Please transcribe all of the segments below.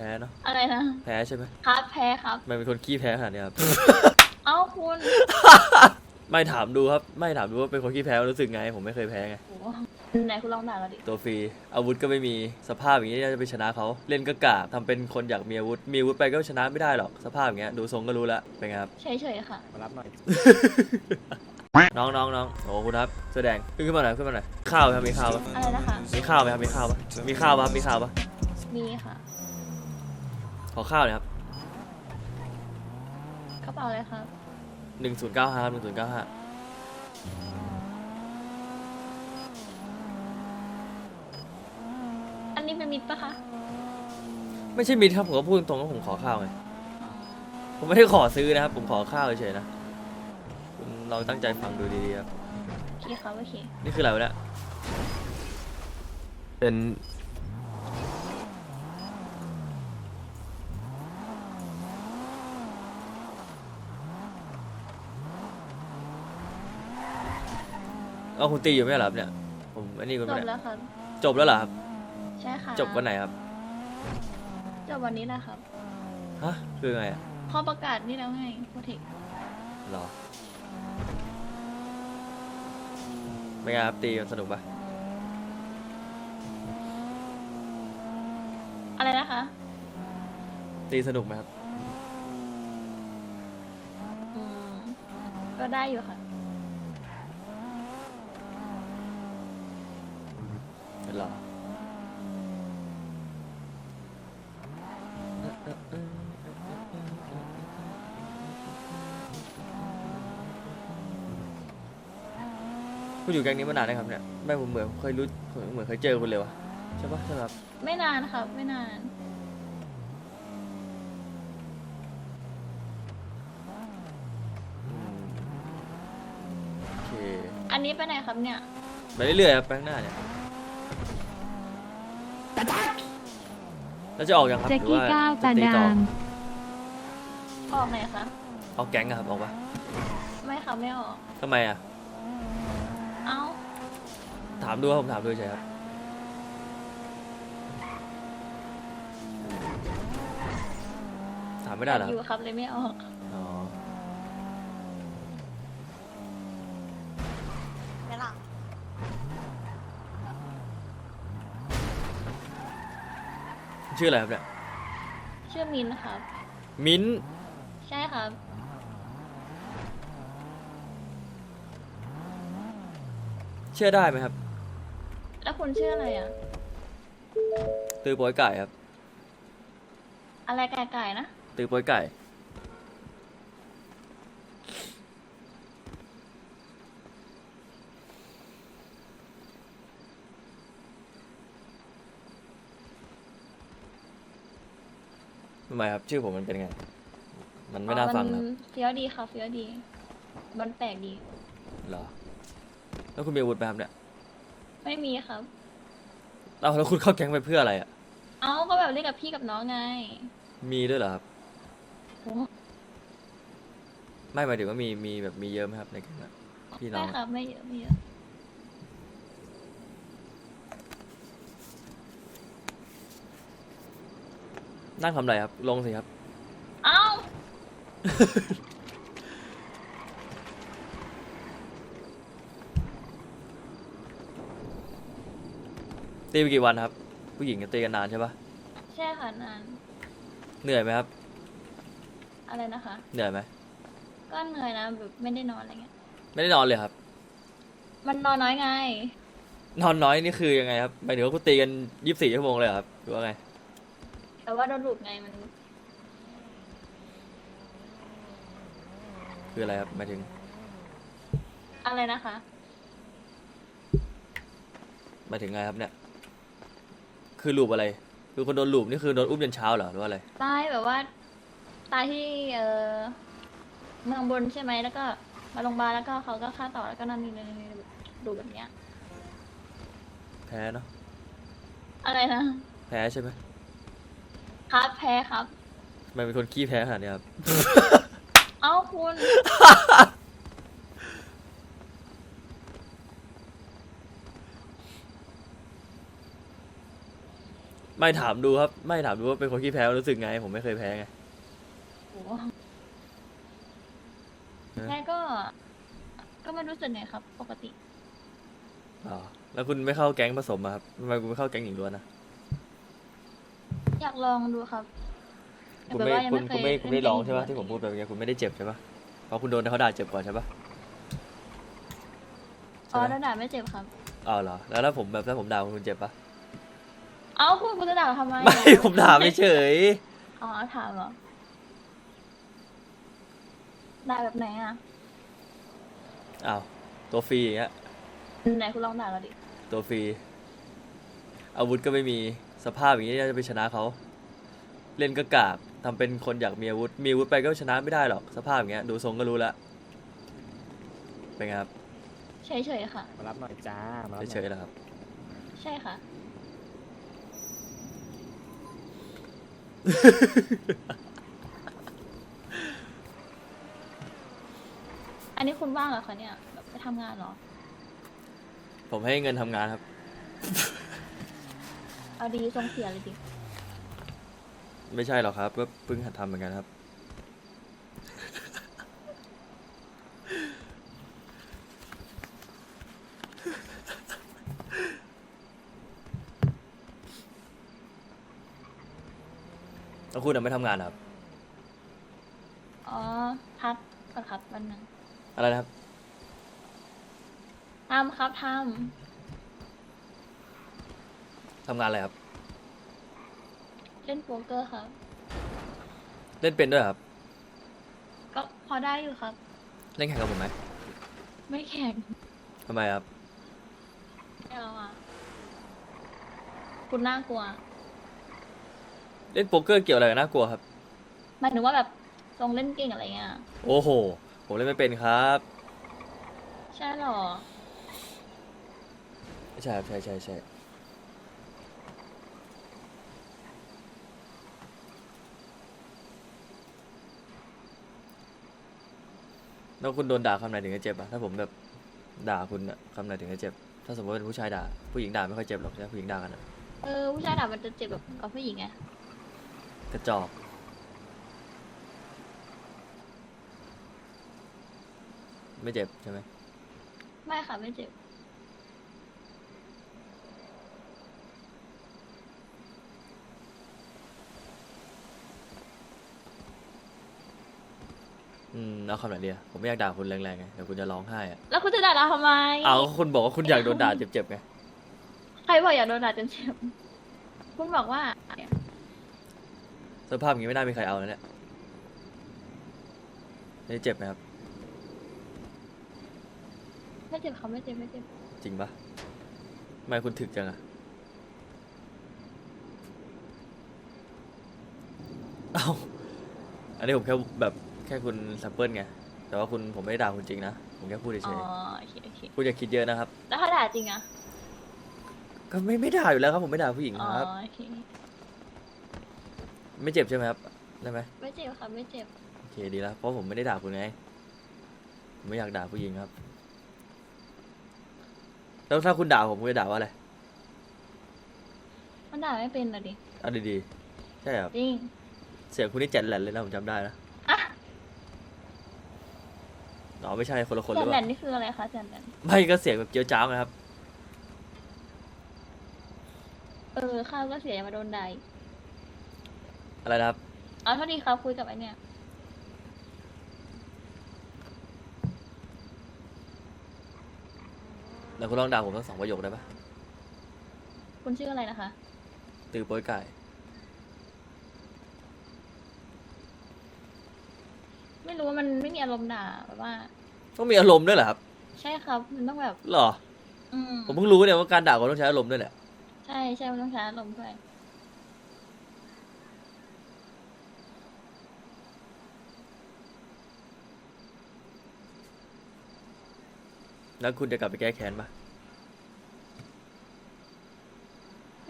พ้เนาะอะไรนะ แพ้ใช่ไหมครับแพ้ครับ มันเป็นคนขี้แพ้ขนาดเนี้ยครับ เอ้าคุณไม่ถามดูครับ ไม่ถามดูว่าเป็นคนขี้แพ้รู้สึกไง ผมไม่เคยแพ้ไง โอ้โหไหนคุณลองด่าเราดิ ตัวฟรี อาวุธก็ไม่มีสภาพอย่างนี้จะไปชนะเขาเล่นก็กากทำเป็นคนอยากมีอาวุธ มีอาวุธไปก็ชนะไม่ได้หรอกสภาพอย่างเงี้ยดูทรงก็รู้แล้วเป็นไงครับ เฉยๆค่ะ มารับหน่อย น้องน้องน้องโอ้คุณครับแสอแดงขึ้นขึ้นมาหน่อยขึ้นมาหน่อยข้าวไหมครับมีข้าวปะอะไรนะคะ มีข้าวไหมครับมีข้าวปะมีข้าวปะครับมีข้าวปะมีค่ะ ขอข้าวหน่อยครับกระเป๋าเลยครับ หนึ่งศูนย์เก้าห้าหนึ่งศูนย์เก้าห้าอันนี้เป็นมิตรปะคะไม่ใช่มิตรครับผมก็พูดตรงๆว่าผมขอข้าวไง ผมไม่ได้ขอซื้อนะครับ ผมขอข้าวเฉยๆนะคุณลองตั้งใจฟังดูดีๆครับ โอเคครับโอเค นี่คืออะไรวะเนี่ยเป็น เอาคุณตีอยู่ไม่ใช่เหรอครับเนี่ย ผมอันนี้คุณจปะบเนี่ยแล้วครับ จบแล้วเหรอครับ ใช่ค่ะจบวันไหนครับ จบวันนี้แหละครับฮะ คือไงอะข้อประกาศนี่แล้วไงโปรเทคหรอเป็นไงครับตีมันสนุกปะอะไรนะคะ ตีสนุกไหมครับ อืม ก็ได้อยู่ค่ะ หรอคุณอยู่แก๊งนี้มานานนะครับเนี่ยไม่ผมเหมือนเคยรู้ผมเหมือนเคยเจอคุณเลยวะใช่ปะใช่ไหมครับไม่นานครับ ไม่นาน อืมโอเคอันนี้ไปไหนครับเนี่ย ไปเรื่อยๆครับไปข้างหน้าเนี่ย แล้วจะออกยังครับแจ็คหรือกี้ว่าก้าวจะตาตีต่อดางออกไหนคะออกแก๊งอะครับออกปะไม่ครับไม่ออก ทำไมอะเอ้าถามดูครับผมถามดูเฉยครับถามไม่ได้เหรออครับยู่ครับเลยไม่ออก ชื่ออะไรครับเนี่ย ชื่อมินครับ มิ้นท์ใช่ครับ เชื่อได้ไหมครับ แล้วคุณชื่ออะไรอะ ตือโปอยไก่ครับ อะไรไก่ๆนะ ตือโปอยไก่ ไมครับ ชื่อผมมันเป็นไง มันไม่น่าฟังอ๋อนะคมัรับเฟี้ยวดีครับเฟี้ยวดี มันแปลกดี เหรอ แล้วคุณมีอาวุธไหมครับเนี่ยไม่มีครับ เอาแล้วคุณเข้าแก๊งไปเพื่ออะไรอะ เอ้าก็แบบเล่นกับพี่กับน้องไงมีด้วยเหรอครับ โอ้ไม่หมายถึงว่ามีมีแบบมีเยอะไหมครับในแก๊งอะพี่น้อไม่งคอะรับไม่เยอะไม่เยอะ นั่งทำอะไรครับ ลงสิครับ เอ้าตีไปกี่วันครับ ผู้หญิงจะตีกันนานใช่ปะใช่ค่ะนาน เหนื่อยไหมครับ อะไรนะคะ เหนื่อยไหม ก็เหนื่อยนะแบบไม่ได้นอนอะไรเงี้ย ไม่ได้นอนเลยครับ มันนอนน้อยไง นอนน้อยนี่คือยังไงครับหมายถึงว่าคุณตีกันยี่สิบสี่ชั่วโมงเลยเหรอครับหรือว่าไง แต่ว่าโดนหลุดไงมัน คืออะไรครับหมายถึง อะไรนะคะ หมายถึงไงครับเนี่ย คือลูปอะไร คือคนโดนลูปนี่คือโดนอุ้มยันเช้าเหรอหรือว่าอะไร ตายแบบว่า ตายที่เออเมืองบนใช่ไหมแล้วก็ มาโรงพยาบาลแล้วก็เขาก็ฆ่าต่อแล้วก็นั่นนี่นี่ดูแบบเนี้ย แพ้เนาะอะไรนะ แพ้ใช่ไหม ครับแพ้ครับทำไมันเป็นคนขี้แพ้ขนาดเนี้ยครับ เอ้าคุณรไม่ถามดูครับ ไม่ถามดูว่าเป็นคนขี้แพ้รู้สึกไง ผมไม่เคยแพ้ไง โอ้โหฮะแม่ก็ ก็ไม่รู้สึกไงครับ ปกติ อ๋อ แล้วคุณไม่เข้าแก๊งผสมอะครับทำไมคุณไม่เข้าแก๊งหญิงล้วนนะอยากลองดูครับคุณแต่ไม่ว่ายังคุณเคคุณยไม่คุณไม่ได้เล่นร้องใช่ปะเกมที่ผมพูดไปเมื่อกี้คุณไม่ได้เจ็บใช่ปะเพราะคุณโดนเขาด่าเจ็บก่อนใช่ปะอ๋อใช่ไหมด่าไม่เจ็บครับ อ้าวเหรอแล้วถ้าผมแบบถ้าผมด่าคุณคุณเจ็บปะเอ้าคุณคุณจะด่าทำไมไม่ผมถามไม่เฉยอ๋อถามเหรอด่าแบบไหนอะอ้าวตัวฟรีอย่างเงี้ยไหนคุณลองด่าเราดิตัวฟรีอาวุธก็ไม่มี สภาพอย่างนี้จะไปชนะเขา เล่นก็กากทำเป็นคนอยากมีอาวุธ มีอาวุธไปก็ชนะไม่ได้หรอก สภาพอย่างเงี้ย ดูทรงก็รู้แล้วเป็นไงครับ เฉยๆค่ะ มารับหน่อยจ้ามารับหน่อยเฉยๆแล้วครับ ใช่ค่ะ อันนี้คุณว่างเหรอคะเนี่ยแบบไปทำงานเหรอ ผมให้เงินทำงานครับ เอาดีทรงเสียเลยดิไม่ใช่หรอกครับ ก็เพิ่งหัดทำเหมือนกันครับ แล้วคุณน่ะไม่ทำงานเหรอครับ อ๋อพักก่อนครับวันหนึ่งอะไรนะครับ ทำครับท ทำงานอะไรครับำเล่นโป๊กเกอร์ครับ เล่นเป็นด้วยเหรอครับ ก็พอได้อยู่ครับ เล่นแข่งกับผมไหมไม่แข็งทำไมครับ ไม่เอาอะ คุณน่ากลัวเล่นโป๊กเกอร์เกี่ยวอะไรกับน่ากลัวครับ หมายถึงว่าแบบทรงเล่นเก่งอะไรเงี้ย โอ้โห ผมเล่นไม่เป็นครับ ใช่หรอ ใช่ครับใช่ใช่ใช่ แล้วคุณโดนด่าคำไหนถึงจะเจ็บอะถ้าผมแบบด่าคุณอะคำไหนถึงจะเจ็บ ถ้าสมมติเป็นผู้ชายด่า ผู้หญิงด่าไม่ค่อยเจ็บหรอกใช่ไหมผู้หญิงด่ากันอะเออผู้ชายด่ามันจะเจ็บแบบกับผู้หญิงไงกระจอกไม่เจ็บใช่ไหมไม่ค่ะไม่เจ็บ อืมแล้วคำไหนเดียผมไม่อยากด่าคุณแรงๆไงเดี๋ยวคุณจะร้องไห้อะแล้วคุณจะด่าเราทำไม เอาก็คุณบอกว่าคุณอยากโดนด่าเจ็บๆไงใครบอกอยากโดนด่าจนเจ็บคุณบอกว่า สภาพอย่างนี้ไม่น่ามีใครเอาแล้วเนี่ยนี่เจ็บไหมครับ ไม่เจ็บเขาไม่เจ็บไม่เจ็บ จริงปะทำไมคุณถึกจังอะเอาอันนี้ผมแค่แบบแค่คุณแซมเปิลไง แต่ว่าคุณผมไม่ได้ด่าคุณจริงนะ ผมแค่พูดอ๋เฉอยโอเคโอเคๆคุณอย่าคิดเยอะนะครับ แล้วถ้าด่าจริงอะก็ไม่ไม่ด่าอยู่แล้วครับผมไม่ด่าผู้หญิงอ๋อครับ โอเคไม่เจ็บใช่ไหมครับ ได้ไหมไม่เจ็บค่ะไม่เจ็บโอเคดีแล้ว เพราะผมไม่ได้ด่าคุณไง ผมไม่อยากด่าผู้หญิงครับ แล้วถ้าคุณด่าผมคุณจะด่าว่าอะไรมันด่าไม่เป็นเลยดิเอาดีๆ ใช่ครับ จริงเสียงคุณนี่แจ๋นแหลนเลยนะผมจำได้นะ อะอ๋อไม่ใช่คนละคนหแจรืนอเปแหลล่านนี่คืออะไรคะแจนแหลนไม่ก็เสียงแบบเจียวจ้าวนะครับ เออข้าวก็เสียอย่ามาโดนด่าอีกอะไรนะครับ เอาเท่านี้ครับคุยกับไอเนี่ยแล้วคุณลองด่าผมทั้งสองประโยคได้ปะคุณชื่ออะไรนะคะ ตือโป้ยไก่ ไม่รู้ว่ามันไม่มีอารมณ์ด่าแบบว่า ต้องมีอารมณ์ด้วยเหรอครับใช่ครับ มันต้องแบบ หรอ อืมผมเพิ่งรู้เนี่ยว่าการด่าคนต้องใช้อารมณ์ด้วยแหละใช่ใช่มันต้องใช้อารมณ์ด้วยแล้วคุณจะกลับไปแก้แค้นปะ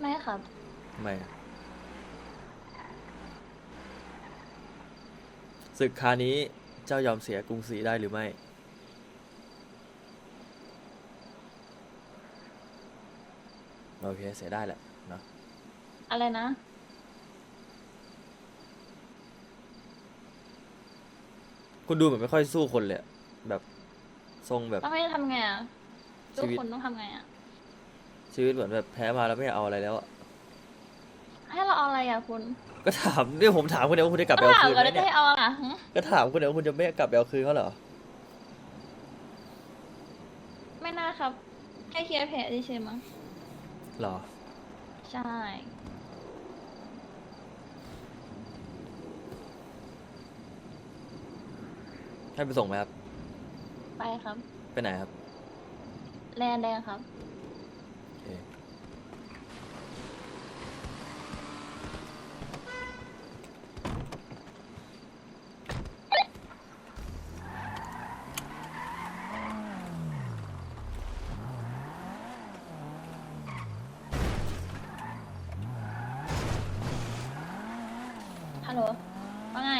ไม่ครับ ทำไมอะ ศึกคราวนี้เจ้ายอมเสียกรุงศรีได้หรือไม่ โอเค เสียได้แหละเนาะอะไรนะ คุณดูเหมือนไม่ค่อยสู้คนเลยอะแบบทรงแบบ ต้องให้ทำไงอะทุชีกวิต คนต้องทำไงอะ ชีวิตเหมือนแบบแพ้มาแล้วไม่อยากเอาอะไรแล้วอะ ให้เราเอาอะไรอะคุณก็ถามเนี่ยผมถามคุณเดี๋ยวาคุณจะกลับไปก็เอาถามคืนก่อนไหมแล้วจะเนี่ยให้เอาอะไรฮะก็ถามคุณเดี๋ยวาคุณจะไม่กลับไปเอาคืนเขาเหรอไม่น่าครับแค่เคลียร์แผลเฉยๆมั้งหรอ ใช่ให้ไปส่งไหมครับ ไปครับ ไปไหนครับ แลนแดงครับ โหลว่าไง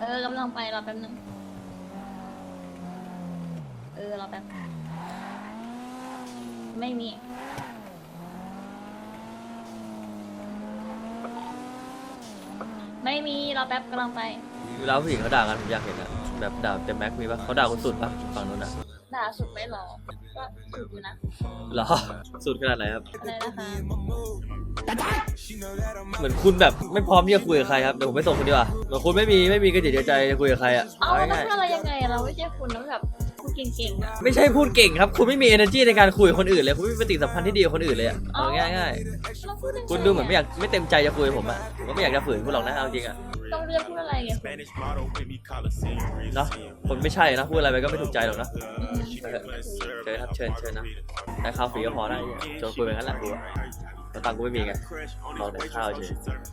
เออกำลังไปรอแป๊บนึง เออรอแป๊บ ไม่มี ไม่มีรอแป๊บกำลังไปเวลาผู้หญิงเขาด่ากันผมอยากเห็นอะแบบด่าเต็มแม็กมีปะเขาด่าคนสุดปะฝั่งนู้นอะ ด่าสุดไหมหรอ ก็สุดอยู่นะหรอ สุดขนาดไหนครับ อะไรนะคะเหมือนคุณแบบไม่พร้อมที่จะคุยกับใครครับเดี๋ยวผมไปส่งคุณดีกว่าเหมือนคุณไม่มีไม่มีกระจิตกระใจจะคุยกับใครอะเอ้าเอาแล้วง่ายถ้าเรายังไงอะเราไม่ใช่คุณแล้วแบบพูด เก่งๆอะๆไม่ใช่พูดเก่งครับ คุณไม่มี energy ในการคุยกับคนอื่นเลย คุณไม่มีปฏิสัมพันธ์ที่ดีกับคนอื่นเลยอะเอาง่ายเราพูดยังไงๆคุณดูเหมือนไม่อยากไม่เต็มใจจะคุยกับผมอะผมก็ไม่อยากจะฝืนคุณหรอกนะเอาจริงอะต้องเลือกพูดอะไรไงคุณเนาะคนไม่ใช่นะพูดอะไรไปก็ไม่ถูกใจหรอกนะอืมเออเชิญครับเชิญเชิญนะได้ข้าวฟรีก็พอได้เนี่ยชวนคุยไปงั้นแหละกูอะแล้วตังค์กูไม่มีไงบอกแต่ข้าวเฉย